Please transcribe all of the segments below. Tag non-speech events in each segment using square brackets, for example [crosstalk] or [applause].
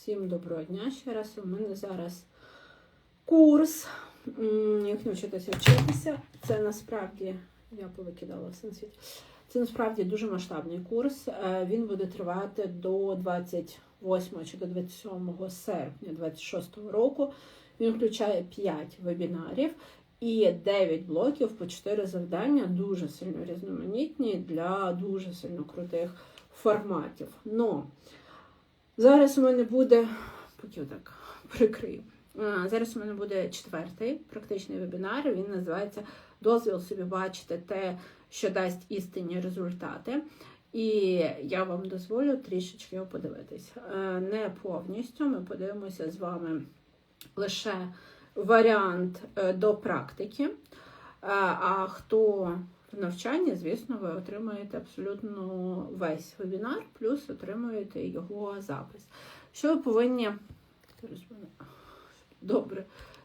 Всім доброго дня ще раз. У мене зараз курс. Як навчитися вчитися. Це насправді, я повикидала на світ. Це насправді дуже масштабний курс. Е, Він буде тривати до 28 чи до 27 серпня 26 року. Він включає 5 вебінарів і 9 блоків по 4 завдання, дуже сильно різноманітні для дуже сильно крутих форматів. Но Зараз у мене буде, поки так прикрию. Зараз у мене буде четвертий практичний вебінар. Він називається Дозвіл собі бачити те, що дасть істинні результати. І я вам дозволю трішечки його подивитись. Е, Не повністю. Ми подивимося з вами лише варіант е, до практики. Е, А хто в навчанні, звісно, ви отримаєте абсолютно весь вебінар, плюс отримуєте його запис. Що ви повинні. Добре,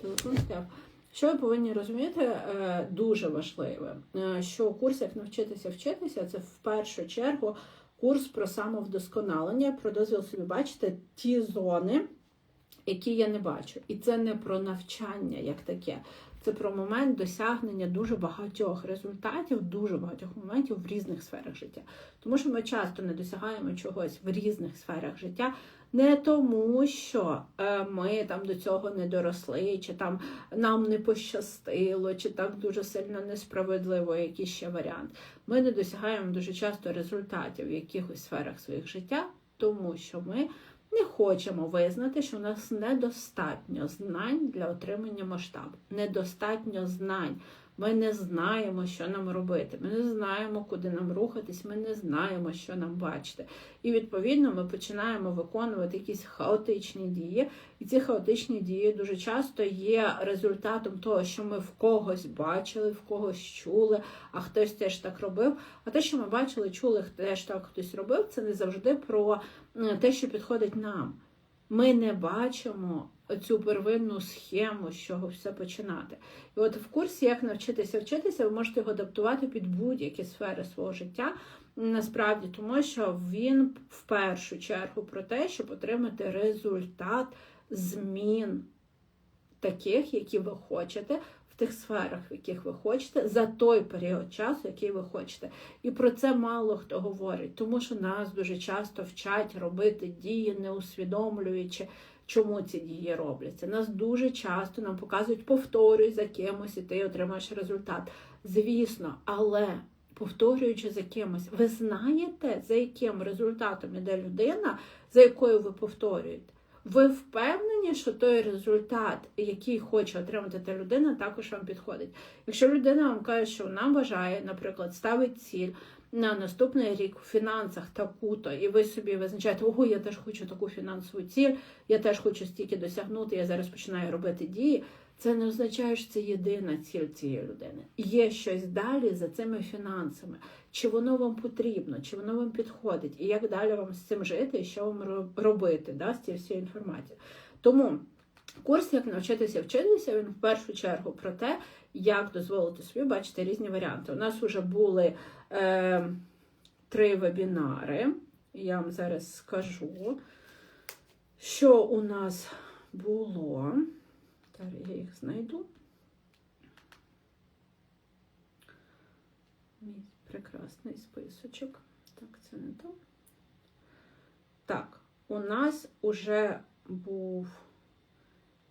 телефон стяг. Що ви повинні розуміти, е, дуже важливе, е, що курс як навчитися вчитися, це в першу чергу курс про самовдосконалення, про дозвіл собі бачити ті зони, які я не бачу. І це не про навчання як таке. Це про момент досягнення дуже багатьох результатів, дуже багатьох моментів в різних сферах життя. Тому що ми часто не досягаємо чогось в різних сферах життя, не тому, що е, ми там до цього не доросли, чи там нам не пощастило, чи так дуже сильно несправедливо, який ще варіант. Ми не досягаємо дуже часто результатів в якихось сферах своїх життя, тому що ми не хочемо визнати, що у нас недостатньо знань для отримання масштабу. Недостатньо знань. Ми не знаємо, що нам робити. Ми не знаємо, куди нам рухатись, ми не знаємо, що нам бачити. І відповідно ми починаємо виконувати якісь хаотичні дії. І ці хаотичні дії дуже часто є результатом того, що ми в когось бачили, в когось чули, а хтось теж так робив. А те, що ми бачили, чули, теж так хтось робив, це не завжди про те, що підходить нам. Ми не бачимо цю первинну схему, з чого все починати. І от в курсі, як навчитися вчитися, ви можете його адаптувати під будь-які сфери свого життя. Насправді, тому що він в першу чергу про те, щоб отримати результат змін таких, які ви хочете, тих сферах, в яких ви хочете, за той період часу, який ви хочете. І про це мало хто говорить, тому що нас дуже часто вчать робити дії, не усвідомлюючи. Чому ці дії робляться? Нас дуже часто нам показують, повторюй за кимось, і ти отримаєш результат. Звісно, але повторюючи за кимось, ви знаєте, за яким результатом іде людина, за якою ви повторюєте. Ви впевнені, що той результат, який хоче отримати та людина, також вам підходить. Якщо людина вам каже, що вона бажає, наприклад, ставить ціль на наступний рік в фінансах таку-то, і ви собі визначаєте, ого, я теж хочу таку фінансову ціль, я теж хочу стільки досягнути, я зараз починаю робити дії. Це не означає, що це єдина ціль цієї людини. Є щось далі за цими фінансами. Чи воно вам потрібно, чи воно вам підходить, і як далі вам з цим жити, і що вам робити да, з цією всією інформацією. Тому курс, як навчитися вчитися, він в першу чергу про те, як дозволити собі бачити різні варіанти. У нас вже були е, три вебінари. Я вам зараз скажу, що у нас було. Зараз я їх знайду. Мій прекрасний списочок. Так, це не то. Так, у нас уже був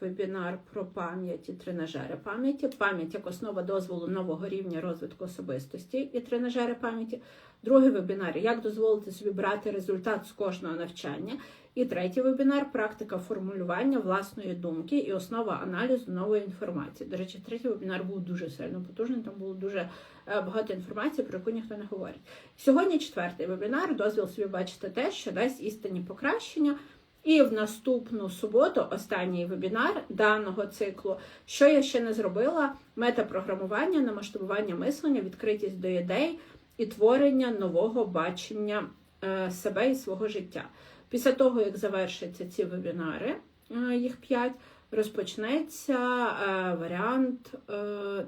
вебінар про пам'ять і тренажери пам'яті. Пам'ять як основа дозволу нового рівня розвитку особистості і тренажери пам'яті. Другий вебінар як дозволити собі брати результат з кожного навчання. І третій вебінар практика формулювання власної думки і основа аналізу нової інформації. До речі, третій вебінар був дуже сильно потужний, там було дуже е, багато інформації, про яку ніхто не говорить. Сьогодні четвертий вебінар, дозвіл собі бачити те, що дасть істинні покращення. І в наступну суботу, останній вебінар даного циклу, що я ще не зробила: метапрограмування, намасштабування мислення, відкритість до ідей і творення нового бачення е, себе і свого життя. Після того, як завершаться ці вебінари, е, їх п'ять, розпочнеться е, варіант е,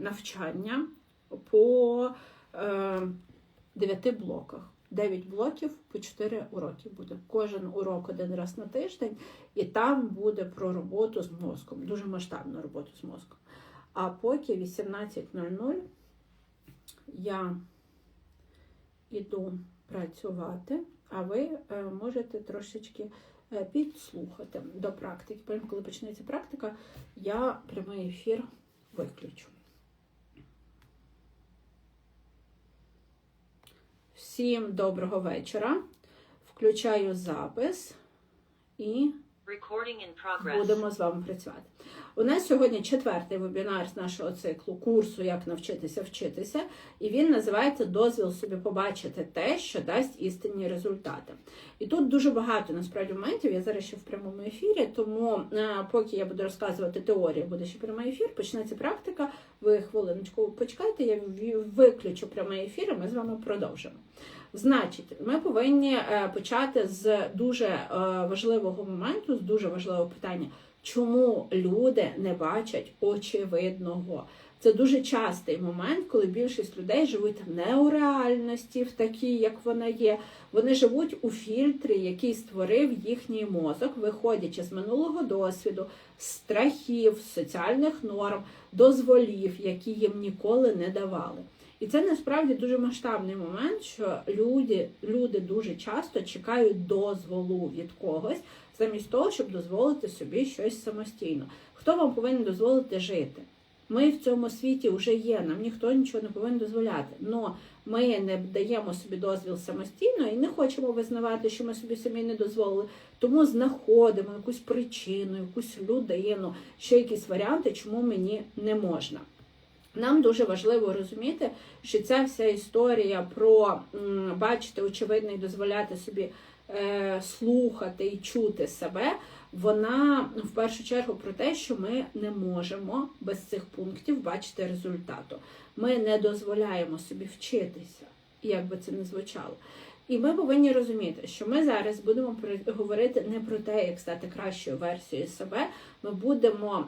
навчання по е, дев'яти блоках. 9 блоків по 4 уроки буде. Кожен урок один раз на тиждень, і там буде про роботу з мозком, дуже масштабну роботу з мозком. А поки 18.00 я іду працювати, а ви е, можете трошечки е, підслухати до практики. Потім, коли почнеться практика, я прямий ефір виключу. Всім доброго вечора. Включаю запис і будемо з вами працювати. У нас сьогодні четвертий вебінар з нашого циклу курсу Як навчитися вчитися, і він називається Дозвіл собі побачити те, що дасть істинні результати. І тут дуже багато насправді моментів. Я зараз ще в прямому ефірі, тому е, поки я буду розказувати теорію, буде ще прямий ефір, почнеться практика. Ви хвилиночку почекайте, я виключу прямий ефір, і ми з вами продовжимо. Значить, ми повинні е, почати з дуже е, важливого моменту, з дуже важливого питання, чому люди не бачать очевидного. Це дуже частий момент, коли більшість людей живуть не у реальності, в такій, як вона є. Вони живуть у фільтрі, який створив їхній мозок, виходячи з минулого досвіду, страхів, соціальних норм, дозволів, які їм ніколи не давали. І це насправді дуже масштабний момент, що люди, люди дуже часто чекають дозволу від когось, замість того, щоб дозволити собі щось самостійно. Хто вам повинен дозволити жити? Ми в цьому світі вже є, нам ніхто нічого не повинен дозволяти. Но ми не даємо собі дозвіл самостійно і не хочемо визнавати, що ми собі самі не дозволили. Тому знаходимо якусь причину, якусь людину, ще якісь варіанти, чому мені не можна. Нам дуже важливо розуміти, що ця вся історія про бачити очевидно і дозволяти собі слухати і чути себе, вона в першу чергу про те, що ми не можемо без цих пунктів бачити результату. Ми не дозволяємо собі вчитися, як би це не звучало. І ми повинні розуміти, що ми зараз будемо говорити не про те, як стати кращою версією себе. Ми будемо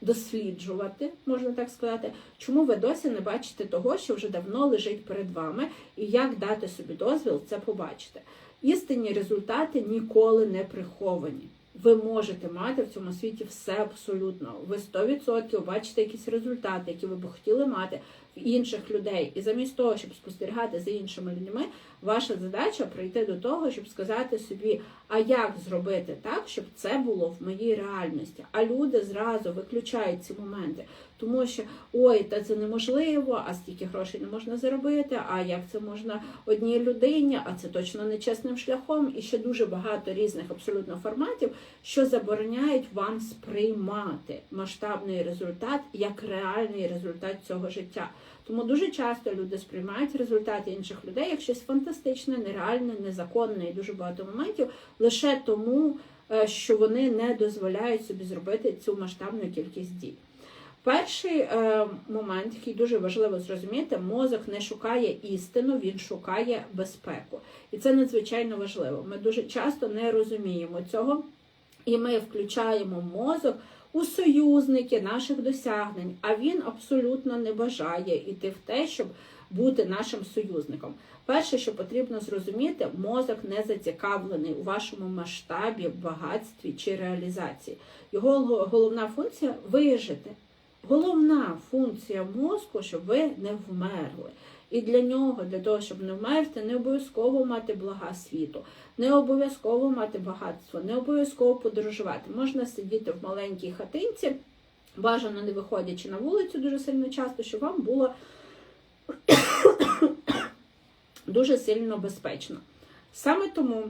досліджувати, можна так сказати, чому ви досі не бачите того, що вже давно лежить перед вами, і як дати собі дозвіл це побачити. Істинні результати ніколи не приховані. Ви можете мати в цьому світі все абсолютно. Ви 100% бачите якісь результати, які ви б хотіли мати інших людей. І замість того, щоб спостерігати за іншими людьми, ваша задача прийти до того, щоб сказати собі, а як зробити так, щоб це було в моїй реальності. А люди зразу виключають ці моменти, тому що ой, та це неможливо, а стільки грошей не можна заробити. А як це можна одній людині? А це точно не чесним шляхом. І ще дуже багато різних абсолютно форматів, що забороняють вам сприймати масштабний результат як реальний результат цього життя. Тому дуже часто люди сприймають результати інших людей як щось фантастичне, нереальне, незаконне і дуже багато моментів лише тому, е, що вони не дозволяють собі зробити цю масштабну кількість дій. Перший е, момент, який дуже важливо зрозуміти, мозок не шукає істину, він шукає безпеку. І це надзвичайно важливо. Ми дуже часто не розуміємо цього, і ми включаємо мозок у союзники наших досягнень, а він абсолютно не бажає йти в те, щоб бути нашим союзником. Перше, що потрібно зрозуміти, мозок не зацікавлений у вашому масштабі, багатстві чи реалізації. Його головна функція вижити. Головна функція мозку, щоб ви не вмерли. І для нього, для того, щоб не вмерти, не обов'язково мати блага світу, не обов'язково мати багатство, не обов'язково подорожувати. Можна сидіти в маленькій хатинці, бажано не виходячи на вулицю дуже сильно часто, щоб вам було [coughs] дуже сильно безпечно. Саме тому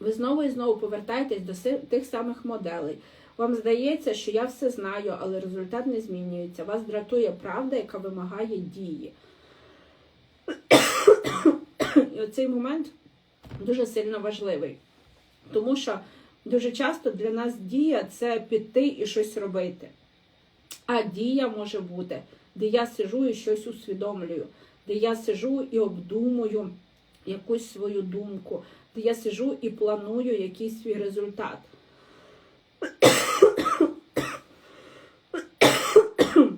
ви знову і знову повертаєтесь до тих самих моделей. Вам здається, що я все знаю, але результат не змінюється. Вас дратує правда, яка вимагає дії. І оцей момент дуже сильно важливий. Тому що дуже часто для нас дія це піти і щось робити. А дія може бути, де я сижу і щось усвідомлюю, де я сижу і обдумую якусь свою думку, де я сижу і планую якийсь свій результат. [coughs]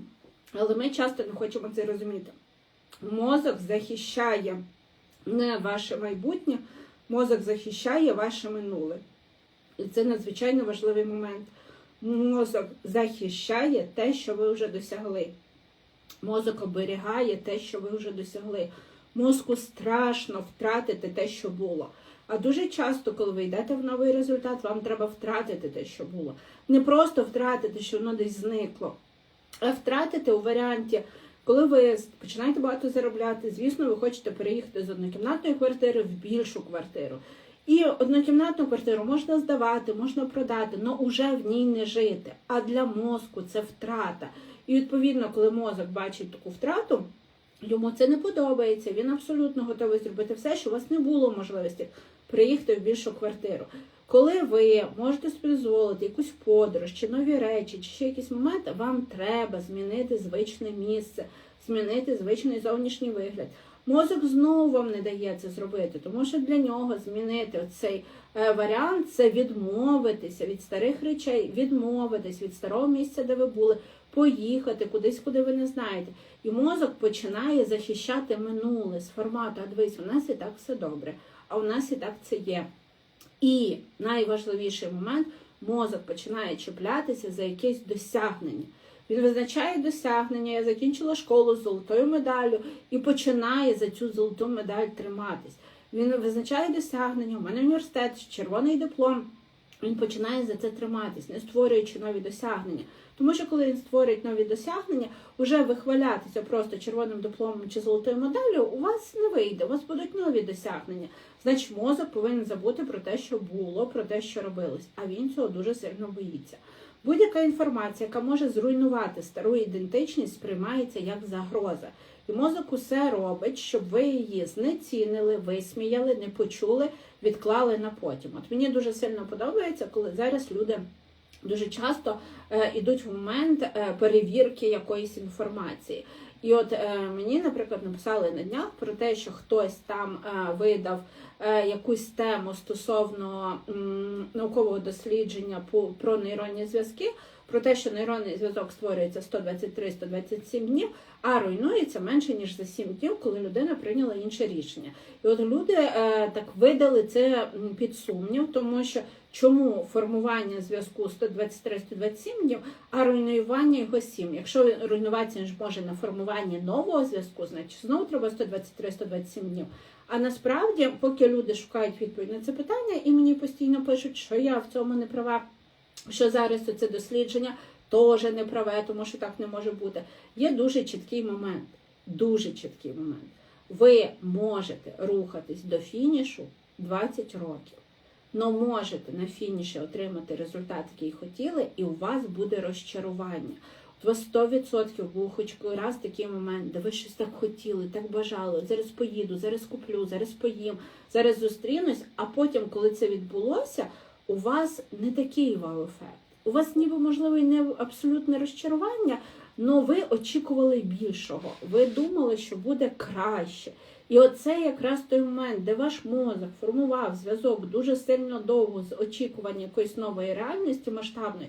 Але ми часто не хочемо це розуміти. Мозок захищає не ваше майбутнє, мозок захищає ваше минуле. І це надзвичайно важливий момент. Мозок захищає те, що ви вже досягли. Мозок оберігає те, що ви вже досягли. Мозку страшно втратити те, що було. А дуже часто, коли ви йдете в новий результат, вам треба втратити те, що було. Не просто втратити, що воно десь зникло, а втратити у варіанті, коли ви починаєте багато заробляти, звісно, ви хочете переїхати з однокімнатної квартири в більшу квартиру. І однокімнатну квартиру можна здавати, можна продати, але вже в ній не жити. А для мозку це втрата. І відповідно, коли мозок бачить таку втрату, йому це не подобається. Він абсолютно готовий зробити все, що у вас не було можливості приїхати в більшу квартиру. Коли ви можете собі якусь подорож, чи нові речі, чи ще якісь моменти, вам треба змінити звичне місце, змінити звичний зовнішній вигляд. Мозок знову вам не дає це зробити, тому що для нього змінити цей варіант це відмовитися від старих речей, відмовитись від старого місця, де ви були, поїхати кудись, куди ви не знаєте. І мозок починає захищати минуле з формату, а дивись, у нас і так все добре, а у нас і так це є. І найважливіший момент мозок починає чіплятися за якесь досягнення. Він визначає досягнення, я закінчила школу з золотою медаллю і починає за цю золоту медаль триматись. Він визначає досягнення, у мене університет, червоний диплом. Він починає за це триматись, не створюючи нові досягнення. Тому що коли він створить нові досягнення, вже вихвалятися просто червоним дипломом чи золотою медаллю, у вас не вийде, у вас будуть нові досягнення. Значить, мозок повинен забути про те, що було, про те, що робилось. А він цього дуже сильно боїться. Будь-яка інформація, яка може зруйнувати стару ідентичність, сприймається як загроза. І мозок усе робить, щоб ви її знецінили, висміяли, не почули, відклали на потім. От мені дуже сильно подобається, коли зараз люди дуже часто е, йдуть в момент е, перевірки якоїсь інформації. І от е, мені, наприклад, написали на днях про те, що хтось там е, видав е, якусь тему стосовно м, наукового дослідження по, про нейронні зв'язки, про те, що нейронний зв'язок створюється 123-127 днів, а руйнується менше ніж за 7 днів, коли людина прийняла інше рішення. І от люди е, так видали це під сумнів, тому що чому формування зв'язку 123-127 днів, а руйнування його 7. Якщо руйнуватися ж може на формуванні нового зв'язку, значить знову треба 123-127 днів. А насправді, поки люди шукають відповідь на це питання, і мені постійно пишуть, що я в цьому не права, що зараз це дослідження теж не праве, тому що так не може бути. Є дуже чіткий момент. Дуже чіткий момент. Ви можете рухатись до фінішу 20 років. Но можете на фініші отримати результат, який хотіли, і у вас буде розчарування. У вас 100% був хоч раз такий момент, де ви щось так хотіли, так бажали. Зараз поїду, зараз куплю, зараз поїм, зараз зустрінусь. А потім, коли це відбулося, у вас не такий вау-ефект. У вас ніби можливо і не абсолютне розчарування, але ви очікували більшого. Ви думали, що буде краще. І оце якраз той момент, де ваш мозок формував зв'язок дуже сильно довго з очікуванням якоїсь нової реальності масштабної,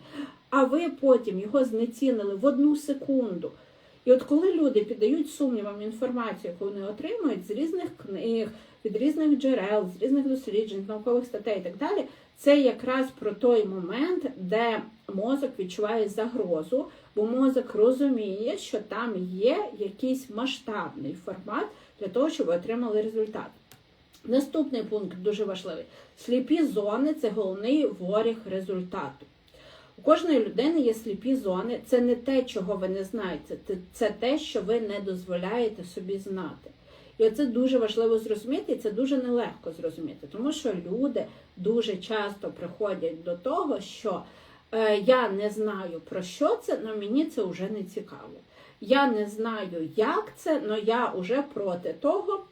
а ви потім його знецінили в одну секунду. І от коли люди піддають сумнівам інформацію, яку вони отримують з різних книг, від різних джерел, з різних досліджень, наукових статей і так далі, це якраз про той момент, де мозок відчуває загрозу, бо мозок розуміє, що там є якийсь масштабний формат для того, щоб ви отримали результат. Наступний пункт дуже важливий: сліпі зони це головний воріг результату. У кожної людини є сліпі зони. Це не те, чого ви не знаєте, це, те, що ви не дозволяєте собі знати. І це дуже важливо зрозуміти, і це дуже нелегко зрозуміти, тому що люди дуже часто приходять до того, що е, я не знаю про що це, але мені це вже не цікаво. Я не знаю, як це, але я вже проти того,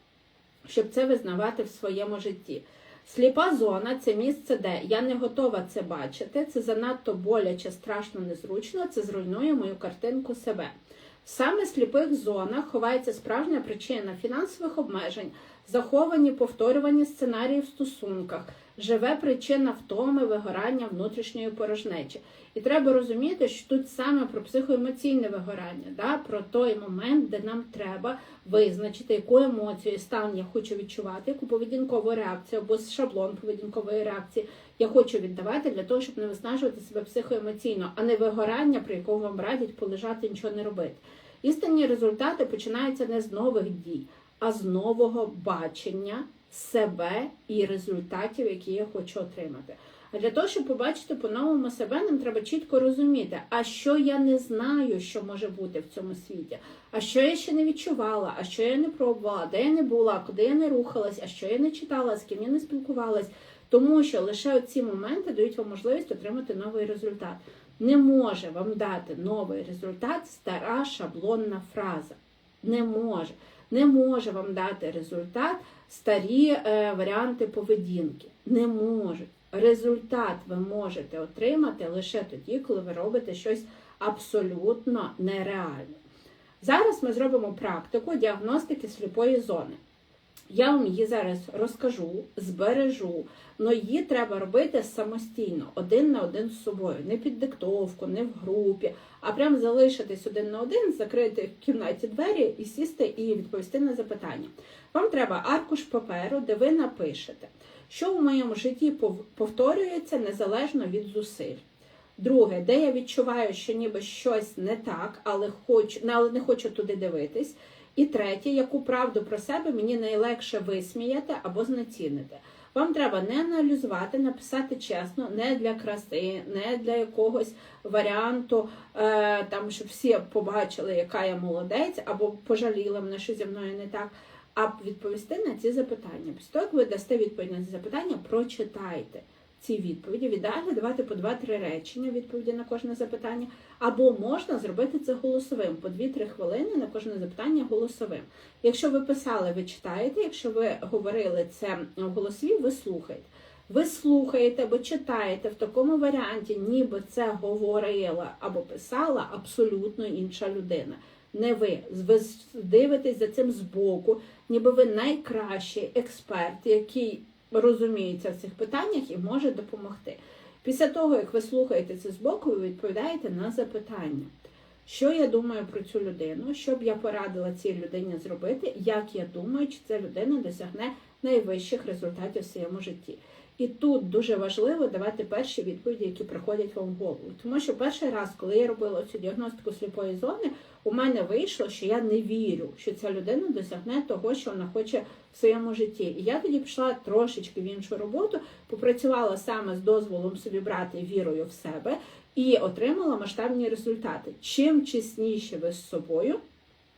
щоб це визнавати в своєму житті. Сліпа зона це місце, де я не готова це бачити. Це занадто боляче, страшно, незручно. Це зруйнує мою картинку себе. Саме в сліпих зонах ховається справжня причина фінансових обмежень, заховані повторювані сценарії в стосунках, живе причина втоми, вигорання внутрішньої порожнечі. І треба розуміти, що тут саме про психоемоційне вигорання, да? про той момент, де нам треба визначити, яку емоцію і стан я хочу відчувати, яку поведінкову реакцію або шаблон поведінкової реакції я хочу віддавати для того, щоб не виснажувати себе психоемоційно, а не вигорання, при якому вам радять полежати нічого не робити. Істинні результати починаються не з нових дій, а з нового бачення себе і результатів, які я хочу отримати. А для того, щоб побачити по-новому себе, нам треба чітко розуміти, а що я не знаю, що може бути в цьому світі, а що я ще не відчувала, а що я не пробувала, де я не була, куди я не рухалась, а що я не читала, з ким я не спілкувалась. Тому що лише ці моменти дають вам можливість отримати новий результат. Не може вам дати новий результат стара шаблонна фраза. Не може. Не може вам дати результат старі е, варіанти поведінки. Не можуть. Результат ви можете отримати лише тоді, коли ви робите щось абсолютно нереальне. Зараз ми зробимо практику діагностики сліпої зони. Я вам її зараз розкажу, збережу, але її треба робити самостійно, один на один з собою, не під диктовку, не в групі, а прям залишитись один на один, закрити в кімнаті двері і сісти і відповісти на запитання. Вам треба аркуш паперу, де ви напишете, що в моєму житті повторюється незалежно від зусиль. Друге, де я відчуваю, що ніби щось не так, але хочу, але не хочу туди дивитись. І третє, яку правду про себе мені найлегше висміяти або знецінити. Вам треба не аналізувати, написати чесно, не для краси, не для якогось варіанту, е, там, щоб всі побачили, яка я молодець, або пожаліли мене, що зі мною не так. А відповісти на ці запитання. Після того, як ви дасте відповідь на ці запитання, прочитайте ці відповіді. В ідеалі давати по 2-3 речення відповіді на кожне запитання, або можна зробити це голосовим, по 2-3 хвилини на кожне запитання голосовим. Якщо ви писали, ви читаєте, якщо ви говорили це в голосові, ви слухаєте. Ви слухаєте або читаєте в такому варіанті, ніби це говорила або писала абсолютно інша людина. Не ви. Ви дивитесь за цим збоку, ніби ви найкращий експерт, який розуміється в цих питаннях і може допомогти. Після того, як ви слухаєте це збоку, ви відповідаєте на запитання. Що я думаю про цю людину, що б я порадила цій людині зробити, як я думаю, чи ця людина досягне найвищих результатів в своєму житті. І тут дуже важливо давати перші відповіді, які приходять вам в голову. Тому що перший раз, коли я робила цю діагностику сліпої зони, у мене вийшло, що я не вірю, що ця людина досягне того, що вона хоче в своєму житті. І я тоді пішла трошечки в іншу роботу, попрацювала саме з дозволом собі брати вірою в себе і отримала масштабні результати. Чим чесніше ви з собою,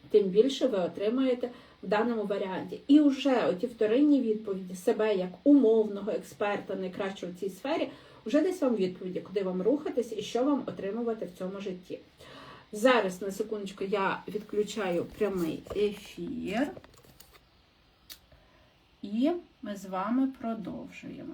тим більше ви отримаєте в даному варіанті. І вже оті вторинні відповіді себе як умовного експерта, найкращого в цій сфері, вже десь вам відповіді, куди вам рухатись і що вам отримувати в цьому житті. Зараз на секундочку я відключаю прямий ефір. І ми з вами продовжуємо.